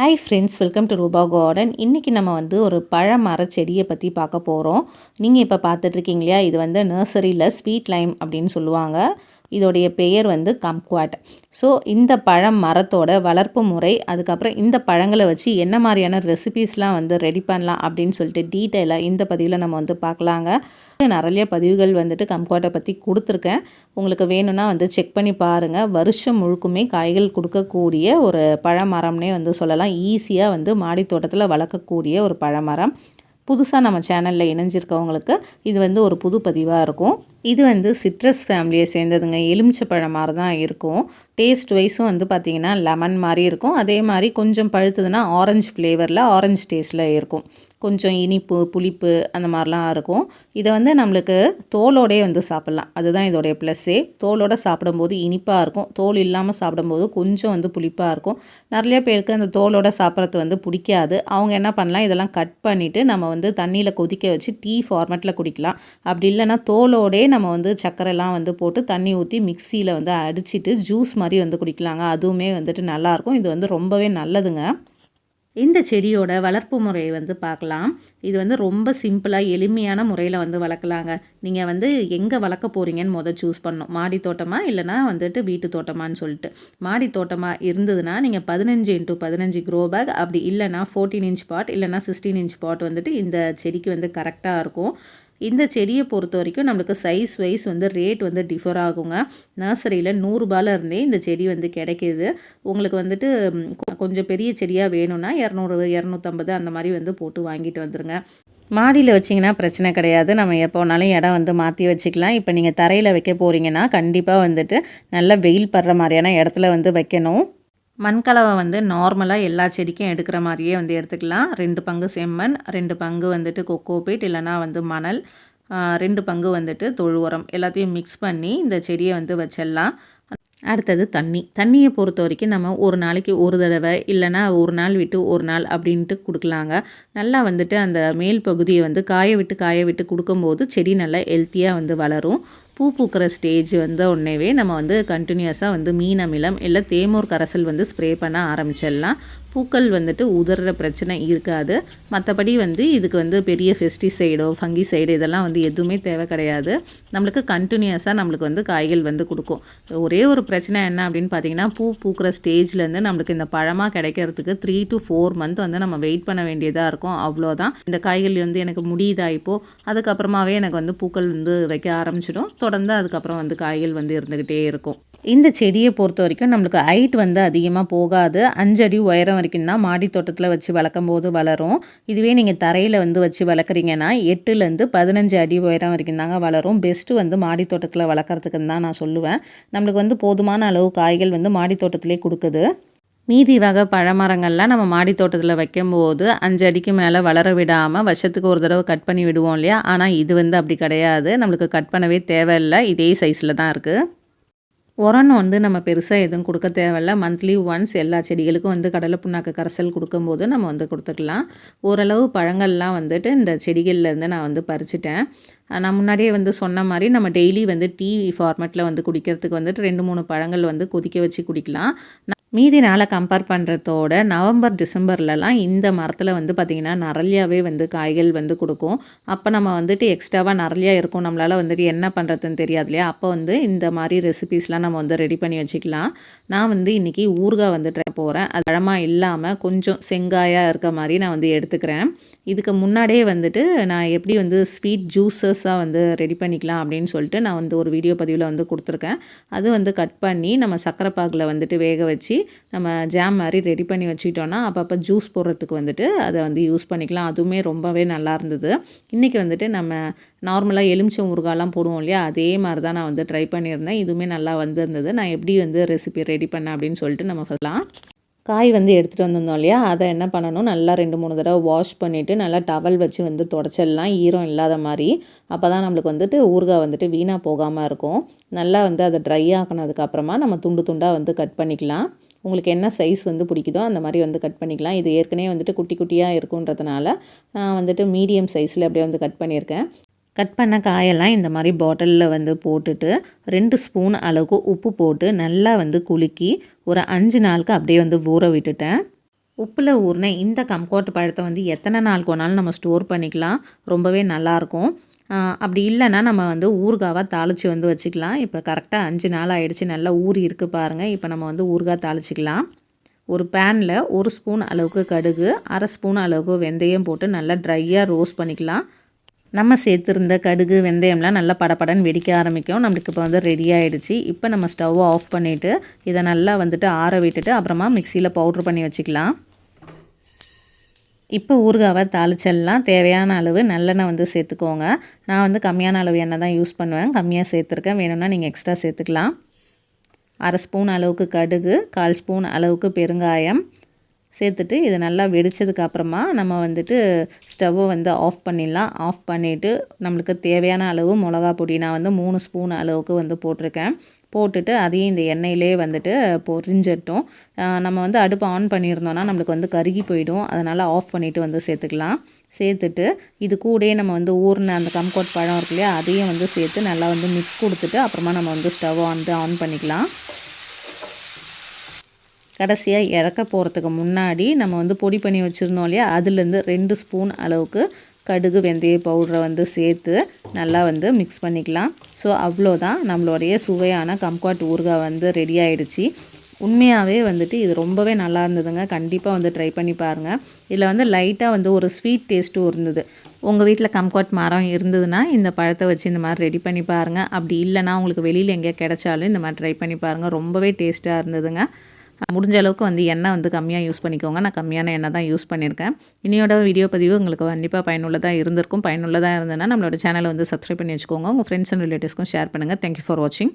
Hi friends welcome to Rupa garden இன்றைக்கி நம்ம வந்து ஒரு பழ செடியை பற்றி பார்க்க போகிறோம் நீங்கள் இப்போ பார்த்துட்ருக்கீங்க இல்லையா? இது வந்து நர்சரியில் ஸ்வீட் லைம் அப்படின்னு சொல்லுவாங்க. இதோடைய பெயர் வந்து கம்குவாட் ஸோ இந்த பழம் மரத்தோட வளர்ப்பு முறை அதுக்கப்புறம் இந்த பழங்களை வச்சு என்ன மாதிரியான ரெசிபீஸ்லாம் வந்து ரெடி பண்ணலாம் அப்படின்னு சொல்லிட்டு டீட்டெயிலாக இந்த பதிவில் நம்ம வந்து பார்க்கலாங்க. நிறைய பதிவுகள் வந்துட்டு கம்குவாட்டை பற்றி கொடுத்துருக்கேன். உங்களுக்கு வேணும்னா வந்து செக் பண்ணி பாருங்கள் வருஷம் முழுக்குமே காய்கள் கொடுக்கக்கூடிய ஒரு பழமரம்னே வந்து சொல்லலாம். ஈஸியாக வந்து மாடி தோட்டத்தில் வளர்க்கக்கூடிய ஒரு பழமரம். புதுசாக நம்ம சேனலில் இணைஞ்சிருக்கவங்களுக்கு இது வந்து ஒரு புது பதிவாக இருக்கும். இது வந்து சிட்ரஸ் ஃபேமிலியை சேர்ந்ததுங்க. எலுமிச்சை பழம் மாதிரி தான் இருக்கும். டேஸ்ட் வைஸும் வந்து பார்த்திங்கன்னா லெமன் மாதிரி இருக்கும். அதே மாதிரி கொஞ்சம் பழுத்ததுன்னா ஆரஞ்சு ஃப்ளேவரில் ஆரஞ்சு டேஸ்ட்டில் இருக்கும். கொஞ்சம் இனிப்பு புளிப்பு அந்த மாதிரிலாம் இருக்கும். இதை வந்து நம்மளுக்கு தோலோடே வந்து சாப்பிட்லாம். அதுதான் இதோடைய ப்ளஸ்ஸே தோலோடு சாப்பிடும்போது இனிப்பாக இருக்கும். தோல் இல்லாமல் சாப்பிடும்போது கொஞ்சம் வந்து புளிப்பாக இருக்கும். நிறைய பேருக்கு அந்த தோலோட சாப்பிட்றது வந்து பிடிக்காது. அவங்க என்ன பண்ணலாம்? இதெல்லாம் கட் பண்ணிவிட்டு நம்ம வந்து தண்ணியில் கொதிக்க வச்சு டீ ஃபார்மேட்டில் குடிக்கலாம். அப்படி இல்லைன்னா தோலோடே நம்ம வந்து சக்கரைலாம் வந்து போட்டு தண்ணி ஊற்றி மிக்சியில் வந்து அடிச்சிட்டு ஜூஸ் மாதிரி வந்து குடிக்கலாங்க. அதுவுமே வந்துட்டு நல்லாயிருக்கும். இது வந்து ரொம்பவே நல்லதுங்க. இந்த செடியோட வளர்ப்பு முறையை வந்து பார்க்கலாம். இது வந்து ரொம்ப சிம்பிளாக எளிமையான முறையில் வந்து வளர்க்கலாங்க. நீங்கள் வந்து எங்கே வளர்க்க போகிறீங்கன்னு முதல் சூஸ் பண்ணணும். மாடி தோட்டமாக இல்லைனா வந்துட்டு வீட்டு தோட்டமான்னு சொல்லிட்டு. மாடி தோட்டமாக இருந்ததுன்னா நீங்கள் பதினஞ்சு இன்ட்டு பதினஞ்சு க்ரோ பேக் அப்படி இல்லைனா ஃபோர்டீன் இன்ச் பாட் இல்லைனா சிக்ஸ்டீன் இன்ச் பாட் வந்துட்டு இந்த செடிக்கு வந்து கரெக்டாக இருக்கும். இந்த செடியை பொறுத்த வரைக்கும் நம்மளுக்கு சைஸ் வைஸ் வந்து ரேட் வந்து டிஃபர் ஆகுங்க. நர்சரியில் நூறுரூபால இருந்தே இந்த செடி வந்து கிடைக்கிது. உங்களுக்கு வந்துட்டு கொஞ்சம் பெரிய செடியாக வேணும்னா இரநூறு இரநூத்தம்பது அந்த மாதிரி வந்து போட்டு வாங்கிட்டு வந்துடுங்க மாடியில் வச்சிங்கன்னா பிரச்சனை கிடையாது. நம்ம எப்போனாலும் இடம் வந்து மாற்றி வச்சுக்கலாம். இப்போ நீங்கள் தரையில் வைக்க போகிறீங்கன்னா கண்டிப்பாக வந்துட்டு நல்லா வெயில் படுற மாதிரியான இடத்துல வந்து வைக்கணும். மண்கலவை வந்து நார்மலாக எல்லா செடிக்கும் எடுக்கிற மாதிரியே வந்து எடுத்துக்கலாம். ரெண்டு பங்கு செம்மண் ரெண்டு பங்கு வந்துட்டு கொக்கோபீட் இல்லைனா வந்து மணல் ரெண்டு பங்கு வந்துட்டு தொழு உரம் எல்லாத்தையும் மிக்ஸ் பண்ணி இந்த செடியை வந்து வச்சிடலாம். அடுத்தது தண்ணி. தண்ணியை பொறுத்த வரைக்கும் நம்ம ஒரு நாளைக்கு ஒரு தடவை இல்லைனா ஒரு நாள் விட்டு ஒரு நாள் அப்படின்ட்டு கொடுக்கலாங்க. நல்லா வந்துட்டு அந்த மேல் பகுதியை வந்து காய விட்டு காய விட்டு கொடுக்கும்போது செடி நல்லா ஹெல்த்தியாக வந்து வளரும். பூ பூக்கிற ஸ்டேஜ் வந்த உடனேவே நம்ம வந்து கண்டினியூஸாக வந்து மீன் அமிலம் இல்லை தேமூர் கரைசல் வந்து ஸ்ப்ரே பண்ண ஆரம்பிச்சிடலாம். பூக்கள் வந்துட்டு உதற பிரச்சனை இருக்காது. மற்றபடி வந்து இதுக்கு வந்து பெரிய ஃபெஸ்டிசைடோ ஃபங்கிசைடு இதெல்லாம் வந்து எதுவுமே தேவை கிடையாது. நம்மளுக்கு கண்டினியூஸாக நம்மளுக்கு வந்து காய்கள் வந்து கொடுக்கும். ஒரே ஒரு பிரச்சனை என்ன அப்படின்னு பார்த்தீங்கன்னா பூ பூக்கிற ஸ்டேஜ்லேருந்து நம்மளுக்கு இந்த பழமாக கிடைக்கிறதுக்கு த்ரீ டு ஃபோர் மந்த் வந்து நம்ம வெயிட் பண்ண வேண்டியதாக இருக்கும். அவ்வளோதான் இந்த காய்கள் வந்து எனக்கு முடியுதா இப்போது அதுக்கப்புறமாவே எனக்கு வந்து பூக்கள் வந்து வைக்க ஆரம்பிச்சிடும். தொடர்ந்து அதுக்கப்புறம் வந்து காய்கள் வந்து இருந்துக்கிட்டே இருக்கும். இந்த செடியை பொறுத்த வரைக்கும் நம்மளுக்கு ஹைட் வந்து அதிகமாக போகாது. அஞ்சு அடி உயரம் வரைக்கும் தான் மாடி தோட்டத்தில் வச்சு வளர்க்கும் போது வளரும். இதுவே நீங்கள் தரையில் வந்து வச்சு வளர்க்குறீங்கன்னா எட்டுலேருந்து பதினஞ்சு அடி உயரம் வரைக்கும் தாங்க வளரும். பெஸ்ட்டு வந்து மாடி தோட்டத்தில் வளர்க்குறதுக்குன்னு தான் நான் சொல்லுவேன். நம்மளுக்கு வந்து போதுமான அளவு காய்கள் வந்து மாடி தோட்டத்திலே கொடுக்குது. மீதி வகை பழமரங்கள்லாம் நம்ம மாடி தோட்டத்தில் வைக்கும்போது அஞ்சு அடிக்கு மேலே வளர விடாமல் வருஷத்துக்கு ஒரு தடவை கட் பண்ணி விடுவோம் இல்லையா? ஆனால் இது வந்து அப்படி கிடையாது. நம்மளுக்கு கட் பண்ணவே தேவையில்லை. இதே சைஸில் தான் இருக்குது உரம் வந்து நம்ம பெருசாக எதுவும் கொடுக்க தேவையில்ல. மந்த்லி ஒன்ஸ் எல்லா செடிகளுக்கும் வந்து கடலை புண்ணாக்கு கரைசல் கொடுக்கும்போது நம்ம வந்து கொடுத்துக்கலாம். ஓரளவு பழங்கள்லாம் வந்துட்டு இந்த செடிகள்லேருந்து நான் வந்து பறிச்சிட்டேன். நான் முன்னாடியே வந்து சொன்ன மாதிரி நம்ம டெய்லி வந்து டீ ஃபார்மேட்டில் வந்து குடிக்கிறதுக்கு வந்துட்டு ரெண்டு மூணு பழங்கள் வந்து கொதிக்க வச்சு குடிக்கலாம். மீதி நாளை கம்பேர் பண்ணுறதோட நவம்பர் டிசம்பர்லலாம் இந்த மரத்தில் வந்து பார்த்திங்கன்னா நிறையாவே வந்து காய்கள் வந்து கொடுக்கும். அப்போ நம்ம வந்துட்டு எக்ஸ்ட்ராவாக நிறையா இருக்கும். நம்மளால் வந்துட்டு என்ன பண்ணுறதுன்னு தெரியாது இல்லையா? அப்போ வந்து இந்த மாதிரி ரெசிபீஸ்லாம் நம்ம வந்து ரெடி பண்ணி வச்சுக்கலாம். நான் வந்து இன்றைக்கி ஊறுகாய் வந்து ட்ரை போகிறேன் அது பழமாக இல்லாமல் கொஞ்சம் செங்காயாக இருக்க மாதிரி நான் வந்து எடுத்துக்கிறேன். இதுக்கு முன்னாடியே வந்துட்டு நான் எப்படி வந்து ஸ்வீட் ஜூஸஸாக வந்து ரெடி பண்ணிக்கலாம் அப்படின்னு சொல்லிட்டு நான் வந்து ஒரு வீடியோ பதிவில் வந்து கொடுத்துருக்கேன். அது வந்து கட் பண்ணி நம்ம சக்கரை பாகில் வந்துட்டு வேக வச்சு நம்ம ஜாம் மாதிரி ரெடி பண்ணி வச்சுக்கிட்டோன்னா அப்பப்போ ஜூஸ் போடுறதுக்கு வந்துட்டு அதை வந்து யூஸ் பண்ணிக்கலாம். அதுவுமே ரொம்பவே நல்லா இருந்தது. இன்றைக்கி வந்துட்டு நம்ம நார்மலாக எலுமிச்சம் ஊறுகாலாம் போடுவோம் இல்லையா? அதே மாதிரி தான் நான் வந்து ட்ரை பண்ணியிருந்தேன். இதுவுமே நல்லா வந்திருந்தது. நான் எப்படி வந்து ரெசிபி ரெடி பண்ணேன் அப்படின்னு சொல்லிட்டு நம்ம ஃபஸ்ட்லாம் காய் வந்து எடுத்துகிட்டு வந்திருந்தோம் இல்லையா? அதை என்ன பண்ணணும்? நல்லா ரெண்டு மூணு தடவை வாஷ் பண்ணிவிட்டு நல்லா டவல் வச்சு வந்து தொடச்சிடலாம் ஈரம் இல்லாத மாதிரி. அப்போ தான் நம்மளுக்கு வந்துட்டு ஊறுகாய் வந்துட்டு வீணாக போகாமல் இருக்கும். நல்லா வந்து அதை ட்ரை ஆக்கினதுக்கப்புறமா நம்ம துண்டு துண்டாக வந்து கட் பண்ணிக்கலாம். உங்களுக்கு என்ன சைஸ் வந்து பிடிக்குதோ அந்த மாதிரி வந்து கட் பண்ணிக்கலாம். இது ஏற்கனவே வந்துட்டு குட்டி குட்டியாக இருக்குன்றதுனால நான் வந்துட்டு மீடியம் சைஸில் அப்படியே வந்து கட் பண்ணியிருக்கேன். கட் பண்ண காயெல்லாம் இந்த மாதிரி பாட்டிலில் வந்து போட்டுட்டு ரெண்டு ஸ்பூன் அளவுக்கு உப்பு போட்டு நல்லா வந்து குலுக்கி ஒரு அஞ்சு நாளுக்கு அப்படியே வந்து ஊற விட்டுட்டேன். உப்பில் ஊறின இந்த கம்கோட்டு பழத்தை வந்து எத்தனை நாள் வேணாலும் நம்ம ஸ்டோர் பண்ணிக்கலாம். ரொம்பவே நல்லாயிருக்கும். அப்படி இல்லைன்னா நம்ம வந்து ஊறுகாவாக தாளித்து வந்து வச்சுக்கலாம். இப்போ கரெக்டாக அஞ்சு நாள் ஆகிடுச்சி நல்லா ஊறி இருக்குது பாருங்கள் இப்போ நம்ம வந்து ஊறுகாய் தாளிச்சிக்கலாம். ஒரு பேனில் ஒரு ஸ்பூன் அளவுக்கு கடுகு அரை ஸ்பூன் அளவுக்கு வெந்தயம் போட்டு நல்லா ட்ரையாக ரோஸ்ட் பண்ணிக்கலாம். நம்ம சேர்த்துருந்த கடுகு வெந்தயம்லாம் நல்லா படப்படன்னு வெடிக்க ஆரம்பிக்கும். நம்மளுக்கு இப்போ வந்து ரெடி ஆகிடுச்சு இப்போ நம்ம ஸ்டவ்வை ஆஃப் பண்ணிவிட்டு இதை நல்லா வந்துட்டு ஆற விட்டுட்டு அப்புறமா மிக்சியில் பவுட்ரு பண்ணி வச்சுக்கலாம். இப்போ ஊறுகாவை தாளிச்செல்லாம் தேவையான அளவு நல்லெண்ணெய் வந்து சேர்த்துக்கோங்க. நான் வந்து கம்மியான அளவு எண்ணெய் தான் யூஸ் பண்ணுவேன். கம்மியாக சேர்த்துருக்கேன். வேணும்னா நீங்கள் எக்ஸ்ட்ரா சேர்த்துக்கலாம். அரை ஸ்பூன் அளவுக்கு கடுகு கால் ஸ்பூன் அளவுக்கு பெருங்காயம் சேர்த்துட்டு இது நல்லா வெடித்ததுக்கு அப்புறமா நம்ம வந்துட்டு ஸ்டவ்வை வந்து ஆஃப் பண்ணிடலாம். ஆஃப் பண்ணிவிட்டு நம்மளுக்கு தேவையான அளவு மிளகா பொடி நான் வந்து மூணு ஸ்பூன் அளவுக்கு வந்து போட்டிருக்கேன். போட்டுட்டு அதையும் இந்த எண்ணெயிலே வந்துட்டு பொரிஞ்சிட்டோம் நம்ம வந்து அடுப்பு ஆன் பண்ணியிருந்தோன்னா நம்மளுக்கு வந்து கருகி போயிடும். அதனால் ஆஃப் பண்ணிவிட்டு வந்து சேர்த்துக்கலாம். சேர்த்துட்டு இது கூடயே நம்ம வந்து ஊறின அந்த கம்கோட் பழம் இருக்கு இல்லையா அதையும் வந்து சேர்த்து நல்லா வந்து மிக்ஸ் கொடுத்துட்டு அப்புறமா நம்ம வந்து ஸ்டவ் வந்து ஆன் பண்ணிக்கலாம். கடைசியாக இறக்க போகிறதுக்கு முன்னாடி நம்ம வந்து பொடி பண்ணி வச்சுருந்தோம் இல்லையா? அதுலேருந்து ரெண்டு ஸ்பூன் அளவுக்கு கடுகு வெந்தய பவுடரை வந்து சேர்த்து நல்லா வந்து மிக்ஸ் பண்ணிக்கலாம். ஸோ அவ்வளோதான் நம்மளுடைய சுவையான கம்காட் ஊறுகாய் வந்து ரெடி ஆகிடுச்சு உண்மையாகவே வந்துட்டு இது ரொம்பவே நல்லா இருந்ததுங்க. கண்டிப்பாக வந்து ட்ரை பண்ணி பாருங்கள் இதில் வந்து லைட்டாக வந்து ஒரு ஸ்வீட் டேஸ்ட்டும் இருந்தது. உங்கள் வீட்டில் கம்காட் மரம் இருந்ததுன்னா இந்த பழத்தை வச்சு இந்த மாதிரி ரெடி பண்ணி பாருங்கள் அப்படி இல்லைனா உங்களுக்கு வெளியில் எங்கேயா கிடைச்சாலும் இந்த மாதிரி ட்ரை பண்ணி பாருங்கள் ரொம்பவே டேஸ்ட்டாக இருந்ததுங்க. முடிஞ்ச அளவுக்கு வந்து எண்ணெய் வந்து கம்மியாக யூஸ் பண்ணிக்கோங்க. நான் கம்மியான எண்ணெய் தான் யூஸ் பண்ணியிருக்கேன் இனியோட வீடியோ பதிவு உங்களுக்கு கண்டிப்பாக பயனுள்ளதாக இருந்திருக்கும். பயனுள்ளதாக இருந்ததுன்னா நம்மளோட சேனலை வந்து சப்ஸ்கிரைப் பண்ணி வச்சுக்கோங்க. உங்கள் ஃப்ரெண்ட்ஸ் அண்ட் ரிலேட்டிவ்ஸ்க்கும் ஷேர் பண்ணுங்கள் தேங்க்யூ ஃபார் வாட்சிங்